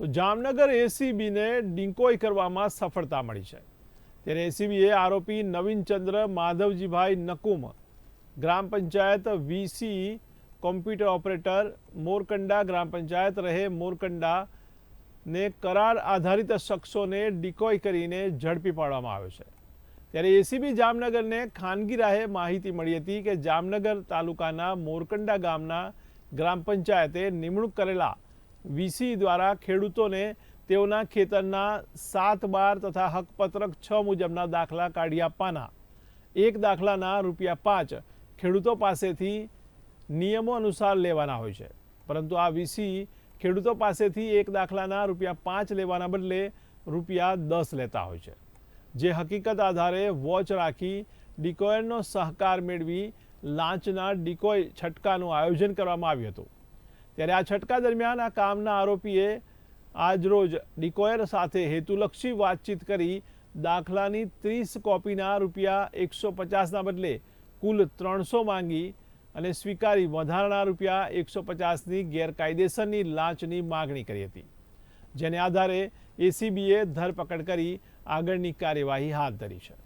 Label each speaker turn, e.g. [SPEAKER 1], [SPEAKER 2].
[SPEAKER 1] તો જામનગર એસીબીને ડિંકોઈ કરવામાં સફળતા મળી છે. ત્યારે એસીબીએ આરોપી નવીનચંદ્ર માધવજીભાઈ નકુમ, ગ્રામ panchayat V C, computer operator, Morkanda ગ્રામ પંચાયત રહે મોરકંડા ને કરાર આધારિત શખ્સોને ડિકોય કરીને ઝડપી પાડવામાં આવ્યો છે. ત્યારે એસીબી જામનગરને ખાનગી રાહે માહિતી મળી હતી કે જામનગર તાલુકાના મોરકંડા ગામના ગ્રામ પંચાયતે નિમણૂક કરેલા વીસી દ્વારા ખેડૂતોને તેઓના ખેતરના સાત બાર તથા હકપત્રક છ મુજબના દાખલા કાઢી આપવાના. એક દાખલાના રૂપિયા પાંચ ખેડૂતો પાસેથી નિયમો અનુસાર લેવાના હોય છે. પરંતુ આ વીસી ખેડૂતો પાસેથી એક દાખલાના રૂપિયા પાંચ લેવાના બદલે રૂપિયા દસ લેતા હોય છે. જે હકીકત આધારે વોચ રાખી ડિકોયરનો સહકાર મેળવી લાંચના ડિકોય છટકાનું આયોજન કરવામાં આવ્યું હતું. ત્યારે આ છટકા દરમિયાન આ કામના આરોપીએ આજરોજ ડિકોયર સાથે હેતુલક્ષી વાતચીત કરી દાખલાની ત્રીસ કોપીના રૂપિયા એકસો પચાસના બદલે કુલ ત્રણસો માંગી અને સ્વીકારી વધારાના રૂપિયા એકસો પચાસની ગેરકાયદેસરની લાંચની માગણી કરી હતી, જેને આધારે એસીબીએ ધરપકડ કરી આગળની કાર્યવાહી હાથ ધરી છે.